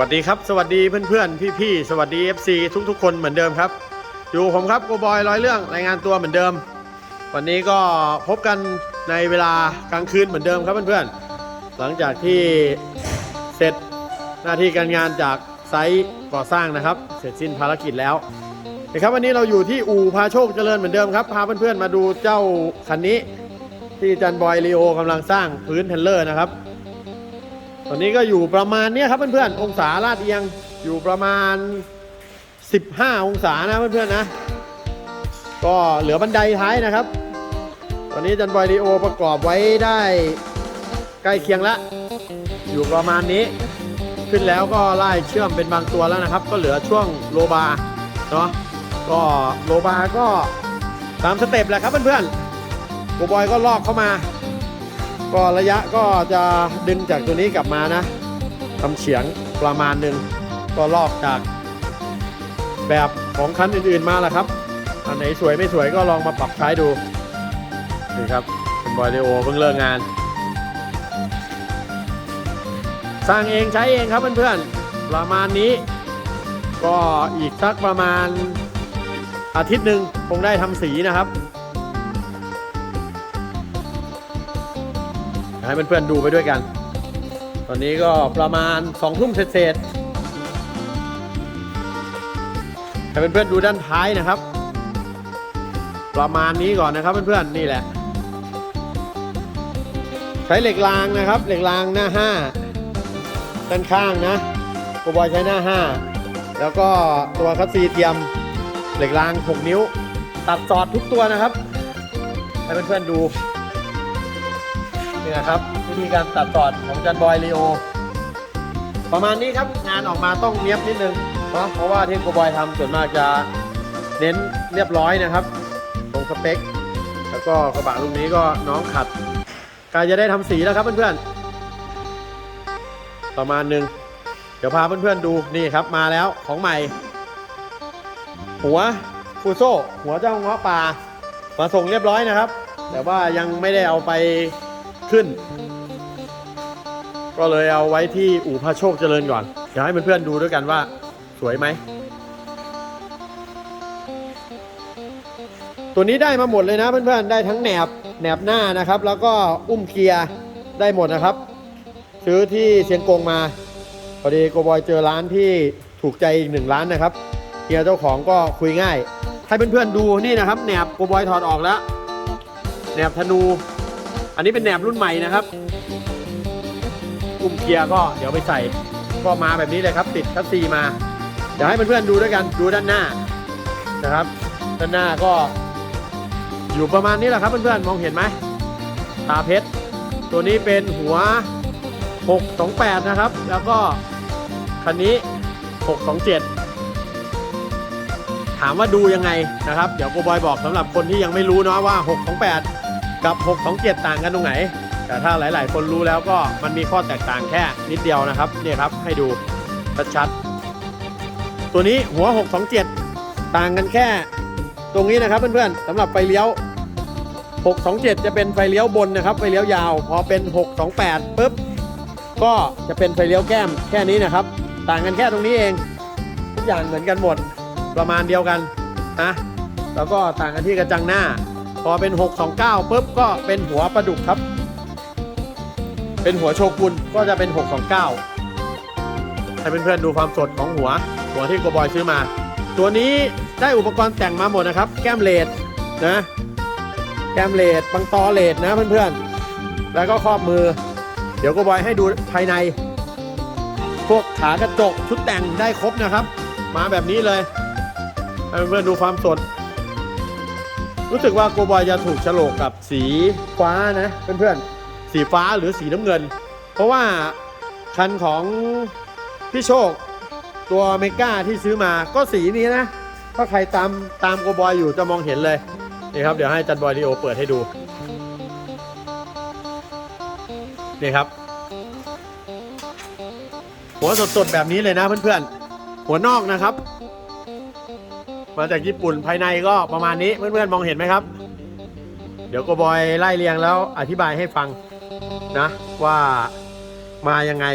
สวัสดีครับ สวัสดีเพื่อนๆ พี่ๆ สวัสดี FC ทุกๆ คนเหมือนเดิมครับ อยู่ผมครับโกบอยร้อยเรื่องรายงานตัวเหมือนเดิม วันนี้ก็พบกันในเวลากลางคืนเหมือนเดิมครับเพื่อนๆ หลังจากที่เสร็จหน้าที่การงานจากไซต์ก่อสร้างนะครับ เสร็จสิ้นภารกิจแล้วนะครับวันนี้เราอยู่ที่อู่พาโชคเจริญเหมือนเดิมครับพาเพื่อนๆมาดูเจ้าคันนี้ ที่จันบอยลีโอกำลังสร้างพื้นเทรลเลอร์นะครับ ตอนนี้ก็อยู่ประมาณนี้ครับเพื่อนๆองศาลาดเอียงอยู่ประมาณ 15 องศานะเพื่อนๆนะ ก็เหลือบันไดท้ายนะครับ ตอนนี้จันบอยลีโอประกอบไว้ได้ใกล้เคียงแล้วอยู่ประมาณนี้ ขึ้นแล้วก็ไล่เชื่อมเป็นบางตัวแล้วนะครับ ก็เหลือช่วงโลบาเนาะก็โลบาก็ตามสเต็ปแหละครับเพื่อนๆโกบอยก็ลอกเข้ามา ก็ระยะก็จะดึงจากตัวนี้กลับมานะทำเฉียงประมาณหนึ่งก็ลอกจากแบบของคันอื่นๆมาแหละครับ อันไหนสวยไม่สวยก็ลองมาปรับใช้ดูนี่ครับเป็นบอยเลโอเพิ่งเลิกงาน สร้างเองใช้เองครับเพื่อนๆประมาณนี้ ก็อีกสักประมาณอาทิตย์หนึ่งคงได้ทำสีนะครับ ให้เพื่อนๆดูไปด้วยกัน ตอนนี้ก็ประมาณสองทุ่มเศษๆให้เพื่อนๆดูด้านท้ายนะครับ ประมาณนี้ก่อนนะครับเพื่อนๆนี่แหละ ใช้เหล็กรางนะครับ เหล็กรางหน้า5ด้านข้างนะโกบอยใช้หน้า5แล้วก็ตัวคัสซีเทียมเหล็กราง 6 นิ้ว ตัดสอดทุกตัวนะครับ ให้เพื่อนๆดู นี่นะครับ วิธีการตัดต่อของจันบอยลีโอ ประมาณนี้ครับงานออกมาต้องเนี้ยบนิดนึงเนาะเพราะว่าที่โกบอยทำส่วนมากจะเน้นเรียบร้อยนะครับ ตรงสเปค แล้วก็กระบะลูกนี้ก็น้องขัดกายจะได้ทำสีแล้วครับเพื่อนๆประมาณหนึงเดี๋ยวพาเพื่อนๆดูนี่ครับมาแล้วของใหม่ หัวฟูโซหัวเจ้าเงาะป่ามาส่งเรียบร้อยนะครับ แต่ว่ายังไม่ได้เอาไป ขึ้น ก็เลยเอาไว้ที่อู่พระโชคเจริญก่อนเดี๋ยวให้เพื่อนๆดูด้วยกันว่า สวยไหม ตัวนี้ได้มาหมดเลยนะเพื่อนๆได้ทั้งแหนบแหนบหน้านะครับ แล้วก็อุ้มเกียร์ได้หมดนะครับ ซื้อที่เชียงกงมาพอดีโกบอยเจอร้านที่ถูกใจอีกหนึ่งร้านนะครับเฮียเจ้าของก็คุยง่าย ให้เพื่อนๆดูนี่นะครับแหนบโกบอยถอดออกแล้วแหนบธนู อันนี้เป็นแหนบรุ่นใหม่นะครับอุ้มเกียร์ก็เดี๋ยวไปใส่ก็มาแบบนี้เลยครับ ติดคัสซีมา เดี๋ยวให้เพื่อนๆดูด้วยกันดูด้านหน้านะครับ ด้านหน้าก็อยู่ประมาณนี้แหละครับเพื่อนๆมองเห็นไหมตาเพชรตัวนี้เป็นหัว 628 นะครับ แล้วก็คันนี้ 627 ถามว่าดูยังไงนะครับ เดี๋ยวโกบอยบอกสำหรับคนที่ยังไม่รู้เนาะว่า 628 กับ 627 ต่างกันตรงไหน แต่ถ้าหลาย ๆ คนรู้แล้วก็มันมีข้อแตกต่างแค่นิดเดียวนะครับเนี่ยครับให้ดูชัดๆตัวนี้หัว 627 ต่างกันแค่ ตรงนี้นะครับเพื่อนๆสำหรับไฟเลี้ยว 627 จะเป็นไฟเลี้ยวบนนะครับไฟเลี้ยวยาว พอเป็น 628ปุ๊บก็จะเป็นไฟเลี้ยวแก้มแค่นี้นะครับ ต่างกันแค่ตรงนี้เอง ทุกอย่างเหมือนกันหมดประมาณเดียวกันนะแล้วก็ต่างกันที่กระจังหน้า พอเป็น 629ปุ๊บก็เป็นหัวปลาดุกครับ เป็นหัวโชกุนก็จะเป็น 629 ให้เพื่อนๆดูความสดของหัว หัวที่โกบอยซื้อมา ตัวนี้ได้อุปกรณ์แต่งมาหมดนะครับ แก้มเลดนะแก้มเลดบังตอเลดนะเพื่อนๆ แล้วก็ครอบมือ เดี๋ยวโกบอยให้ดูภายใน พวกขากระจกชุดแต่งได้ครบนะครับ มาแบบนี้เลยให้เพื่อนๆดูความสด รู้สึกว่าโกบอยจะถูกโฉลกกับสีฟ้านะเพื่อนๆ สีฟ้าหรือสีน้ำเงิน เพราะว่าคันของพี่โชคตัวเมก้าที่ซื้อมาก็สีนี้นะ ถ้าใครตามตามโกบอยอยู่จะมองเห็นเลยนี่ครับเดี๋ยวให้จันบอยดีโอเปิดให้ดูนี่ครับ หัวสดๆแบบนี้เลยนะเพื่อนๆ หัวนอกนะครับ มาจากญี่ปุ่นภายในก็ประมาณนี้เพื่อนๆมองเห็นไหมครับ เดี๋ยวโกบอยไล่เรียงแล้วอธิบายให้ฟังนะว่ามายังไง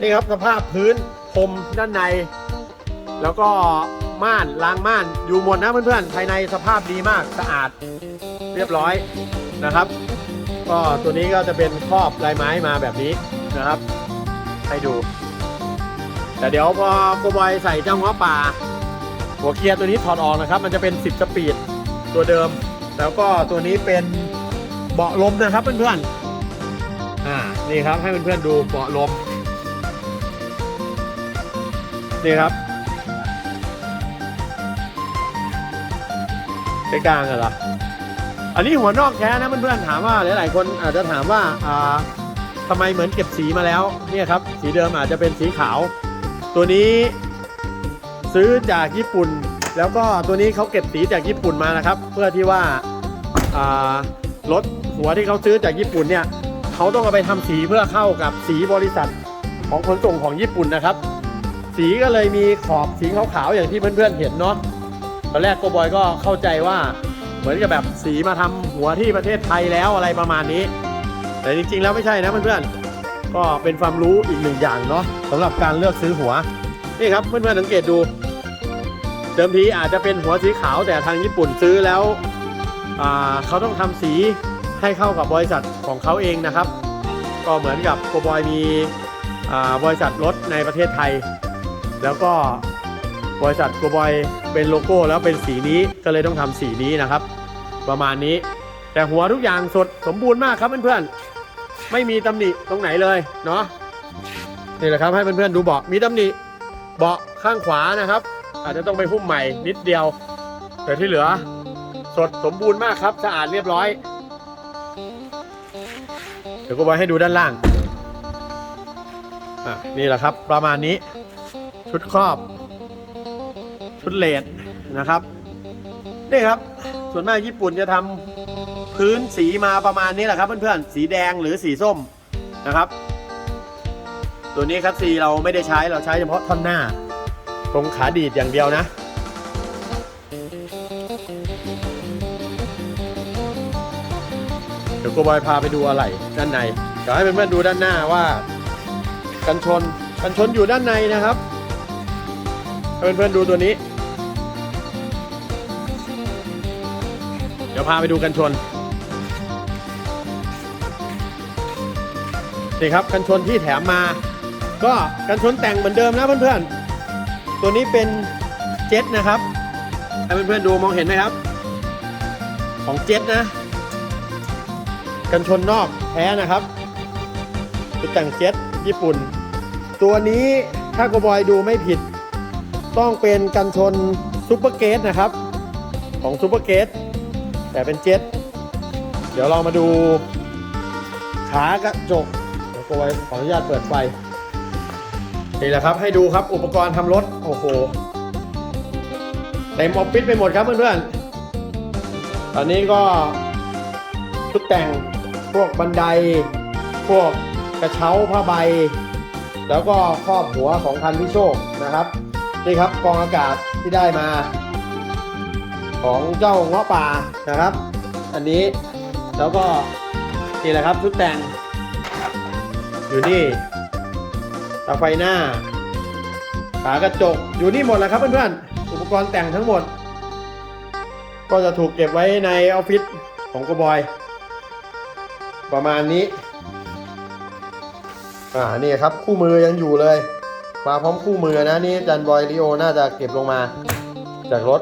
นี่ครับสภาพพื้นพรมด้านใน แล้วก็ม่านรางม่านอยู่หมดนะเพื่อนๆภายในสภาพดีมากสะอาดเรียบร้อยนะครับ ก็ตัวนี้ก็จะเป็นครอบลายไม้มาแบบนี้นะครับ ให้ดู แต่เดี๋ยวพอโกบอยใส่เจ้าง้อป่า หัวเกียร์ตัวนี้ถอดออกนะครับ มันจะเป็น 10 สปีดตัวเดิม แล้วก็ตัวนี้เป็นเบาะลมนะครับเพื่อนๆ อ่า นี่ครับให้เพื่อนๆดูเบาะลม นี่ครับไปกลางเหรอ อันนี้หัวนอกแท้นะเพื่อนๆถามว่าหลายๆ คนอาจจะถามว่า อ่าทำไมเหมือนเก็บสีมาแล้ว เนี่ยครับ สีเดิมอาจจะเป็นสีขาว ตัวนี้ ซื้อจากญี่ปุ่น แล้วก็ตัวนี้เขาเก็บสีจากญี่ปุ่นมานะครับ เพื่อที่ว่ารถหัวที่เขาซื้อจากญี่ปุ่นเนี่ยเขาต้องเอาไปทำสีเพื่อเข้ากับสีบริษัทของขนส่งของญี่ปุ่นนะครับ สีก็เลยมีขอบสีขาวๆอย่างที่เพื่อนๆเห็นเนาะตอนแรกโกบอยก็เข้าใจว่าเหมือนกับแบบสีมาทำหัวที่ประเทศไทยแล้วอะไรประมาณนี้ แต่จริงๆแล้วไม่ใช่นะเพื่อนๆก็เป็นความรู้อีกหนึ่งอย่างเนาะสำหรับการเลือกซื้อหัวนี่ครับเพื่อนๆสังเกตดู เดิมทีอาจจะเป็นหัวสีขาวแต่ทางญี่ปุ่นซื้อแล้วเขาต้องทำสีให้เข้ากับบริษัทของเขาเองนะครับ ก็เหมือนกับโกบอยมีบริษัทรถในประเทศไทย แล้วก็บริษัทโกบอยเป็นโลโก้แล้วเป็นสีนี้ก็เลยต้องทำสีนี้นะครับ ประมาณนี้แต่หัวทุกอย่างสดสมบูรณ์มากครับเพื่อนๆไม่มีตำหนิตรงไหนเลยเนาะนี่แหละครับให้เพื่อนๆดูเบาะมีตำหนิเบาะข้างขวานะครับ อาจจะต้องไปหุ้มใหม่นิดเดียว แต่ที่เหลือ สดสมบูรณ์มากครับ สะอาดเรียบร้อย เดี๋ยวก็ไว้ให้ดูด้านล่างอะนี่แหละครับ ประมาณนี้ ชุดครอบ ชุดเลดนะครับ นี่ครับ ส่วนมากญี่ปุ่นจะทำพื้นสีมาประมาณนี้แหละครับ เพื่อนๆ สีแดงหรือสีส้มนะครับ ตัวนี้คัสซีเราไม่ได้ใช้เราใช้เฉพาะท่อนหน้า ตรงขาดีดอย่างเดียวนะ เดี๋ยวโกบอยพาไปดูอะไรด้านใน เดี๋ยวให้เพื่อนๆดูด้านหน้าว่า กันชนกันชนอยู่ด้านในนะครับให้เพื่อนๆดูตัวนี้ เดี๋ยวพาไปดูกันชนนี่ครับกันชนที่แถมมา ก็กันชนแต่งเหมือนเดิมนะเพื่อนๆ ตัวนี้เป็นเจ็ตนะครับให้เพื่อนๆดูมองเห็นไหมครับ ของเจ็ตนะ กันชนนอกแท้นะครับชุดแต่งเจ็ตญี่ปุ่น ตัวนี้ถ้าโกบอยดูไม่ผิด ต้องเป็นกันชนซูเปอร์เกตนะครับ ของซูเปอร์เกตแต่เป็นเจ็ตเดี๋ยวเรามาดูขากระจกเดี๋ยวโกบอยขออนุญาตเปิดไฟ นี่แหละครับให้ดูครับอุปกรณ์ทำรถโอ้โหเต็มออฟฟิศไปหมดครับเพื่อนๆตอนนี้ก็ชุดแต่งพวกบันได พวกกระเช้าผ้าใบ แล้วก็ครอบหัวของคันพิโชคนะครับนี่ครับกองอากาศที่ได้มา ของเจ้าเงาะป่านะครับ อันนี้แล้วก็นี่แหละครับชุดแต่งอยู่นี่ ตาไฟหน้าขากระจกอยู่นี่หมดแล้วครับเพื่อนๆอุปกรณ์แต่งทั้งหมด ก็จะถูกเก็บไว้ในออฟฟิศของกบอย ประมาณนี้ อ่านี่ครับคู่มือยังอยู่เลย มาพร้อมคู่มือนะนี่จันบอยลีโอน่าจะเก็บลงมาจากรถ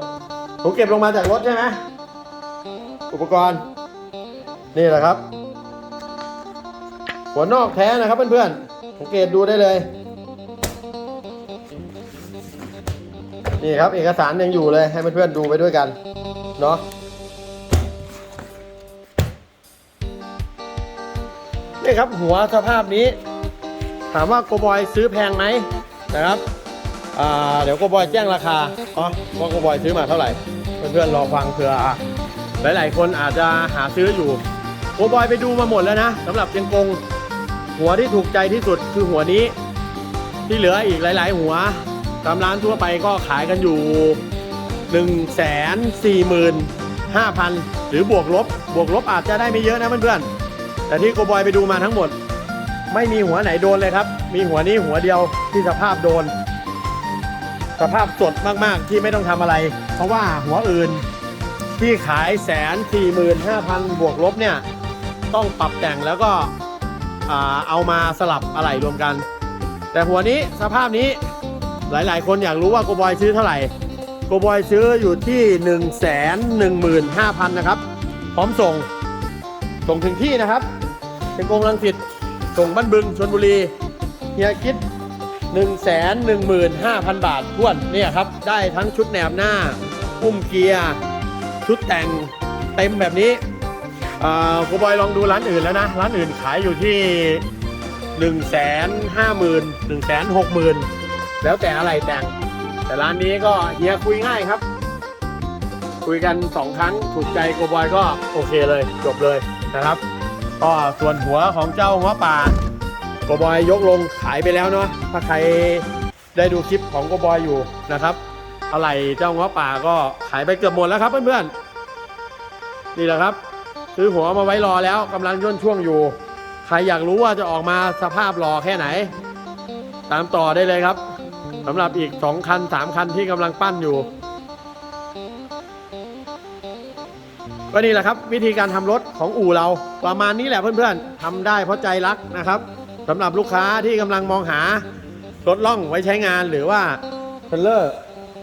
ถูกเก็บลงมาจากรถใช่ไหมอุปกรณ์ นี่แหละครับ หัวนอกแท้นะครับเพื่อนๆ สังเกตดูได้เลย นี่ครับเอกสารยังอยู่เลยให้เพื่อนๆดูไปด้วยกัน เนาะนี่ครับหัวสภาพนี้ ถามว่าโกบอยซื้อแพงไหมนะครับเดี๋ยวโกบอยแจ้งราคาอ๋อว่าโกบอยซื้อมาเท่าไหร่ เพื่อนๆรอฟังเผื่อหลายๆ คนอาจจะหาซื้ออยู่โกบอยไปดูมาหมดแล้วนะสำหรับเชียงกง หัวที่ถูกใจที่สุดคือหัวนี้ ที่เหลืออีกหลาย ๆ หัวตามร้านทั่วไปก็ขายกันอยู่ 1 4 5 0 0 0 หรือบวกลบ บวกลบอาจจะได้ไม่เยอะนะเพื่อนๆ แต่ที่โกบอยไปดูมาทั้งหมด ไม่มีหัวไหนโดนเลยครับ มีหัวนี้หัวเดียวที่สภาพโดน สภาพสดมากๆที่ไม่ต้องทำอะไร เพราะว่าหัวอื่นที่ขายแสนสี่หมื่นห้าพันบวกลบเนี่ย ต้องปรับแต่งแล้วก็ เอามาสลับอะไหล่รวมกัน แต่หัวนี้สภาพนี้หลายๆ คนอยากรู้ว่าโกบอยซื้อเท่าไหร่โกบอยซื้ออยู่ที่1นึ่งแสนหนึ่งหมื่นห้าพันนะครับ พร้อมส่ง ส่งถึงที่นะครับเป็นกรงลังสิตส่งบ้านบึงชนบุรีเฮียคิด 1 1 5 0 0 0 บาททวนเนี่ยครับ ได้ทั้งชุดแหนบหน้า อุ้มเกียร์ ชุดแต่งเต็มแบบนี้ อ่ากูบอยลองดูร้านอื่นแล้วนะ ร้านอื่นขายอยู่ที่ 1 5 0 0 0 0 1 6 0 0 0 0แล้วแต่อะไรแต่ง แต่ร้านนี้ก็เฮียคุยง่ายครับ คุยกัน2ครั้งถูกใจโกบอยก็โอเคเลย จบเลยนะครับ ก็ส่วนหัวของเจ้าหัวป่าโกบอยยกลงขายไปแล้วเนาะถ้าใครได้ดูคลิปของโกบอยอยู่นะครับอะไรเจ้าหัวป่าก็ขายไปเกือบหมดแล้วครับเพื่อนๆนี่แหละครับ ซื้อหัวมาไว้รอแล้วกำลังย่นช่วงอยู่ ใครอยากรู้ว่าจะออกมาสภาพรอแค่ไหน ตามต่อได้เลยครับสำหรับอีก 2 คัน 3 คันที่กำลังปั้นอยู่ ก็นี่แหละครับ วิธีการทำรถของอู่เราประมาณนี้แหละเพื่อนๆทำได้เพราะใจรักนะครับสำหรับลูกค้าที่กำลังมองหารถล่องไว้ใช้งานหรือว่าเทรลเลอร์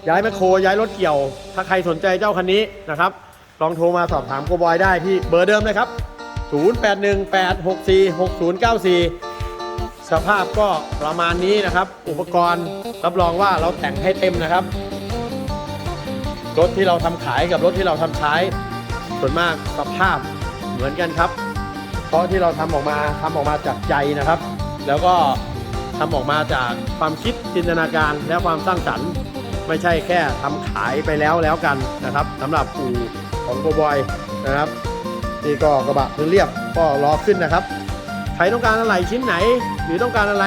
ย้ายแมคโครย้ายรถเกี่ยว ถ้าใครสนใจเจ้าคันนี้นะครับ ลองโทรมาสอบถามโกบอยได้ที่เบอร์เดิมเลยครับ 0818646094 สภาพก็ประมาณนี้นะครับ อุปกรณ์รับรองว่าเราแต่งให้เต็มนะครับ รถที่เราทำขายกับรถที่เราทำใช้ส่วนมากสภาพเหมือนกันครับ เพราะที่เราทำออกมาทำออกมาจากใจนะครับ แล้วก็ทำออกมาจากความคิดจินตนาการและความสร้างสรรค์ ไม่ใช่แค่ทำขายไปแล้วแล้วกันนะครับสำหรับอู่ ของโกบอยนะครับนี่ก็กระบะพื้นเรียบก็รอขึ้นนะครับใครต้องการอะไรชิ้นไหน หรือต้องการอะไร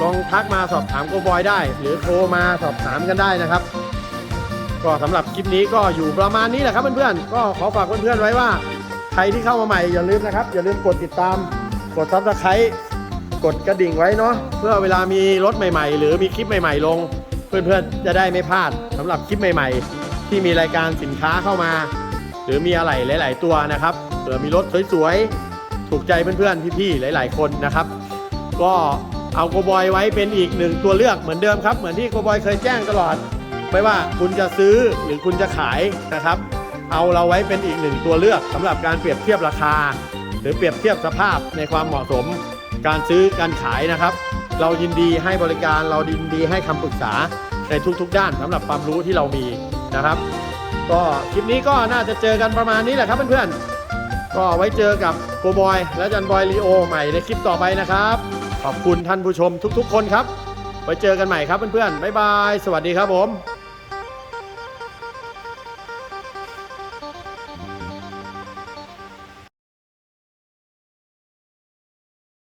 ลองทักมาสอบถามโกบอยได้ หรือโทรมาสอบถามกันได้นะครับ ก็สำหรับคลิปนี้ก็อยู่ประมาณนี้แหละครับเพื่อนๆก็ขอฝากเพื่อนๆไว้ว่าใครที่เข้ามาใหม่อย่าลืมนะครับอย่าลืมกดติดตาม กดซับสไครต์กดกระดิ่งไว้เนาะเพื่อเวลามีรถใหม่ๆ หรือมีคลิปใหม่ๆลง เพื่อนๆจะได้ไม่พลาดสำหรับคลิปใหม่ ๆ ที่มีรายการสินค้าเข้ามา หรือมีอะไรหลาย ๆ ตัวนะครับเผื่อมีรถสวย ๆ ถูกใจเพื่อน ๆ พี่ ๆ หลาย ๆ คนนะครับ ก็เอาโกบอยไว้เป็นอีกหนึ่งตัวเลือกเหมือนเดิมครับ เหมือนที่โกบอยเคยแจ้งตลอด ไม่ว่าคุณจะซื้อหรือคุณจะขายนะครับ เอาเราไว้เป็นอีกหนึ่งตัวเลือกสำหรับการเปรียบเทียบราคา หรือเปรียบเทียบสภาพในความเหมาะสม การซื้อการขายนะครับ เรายินดีให้บริการเรายินดีให้คำปรึกษาในทุกๆ ด้านสำหรับความรู้ที่เรามีนะครับ ก็คลิปนี้ก็น่าจะเจอกันประมาณนี้แหละครับเพื่อนๆ ก็ไว้เจอกับโกบอย และจันบอยลีโอใหม่ในคลิปต่อไปนะครับ ขอบคุณท่านผู้ชมทุกๆ คนครับ ไว้เจอกันใหม่ครับเพื่อนๆ บ๊ายบาย สวัสดีครับผม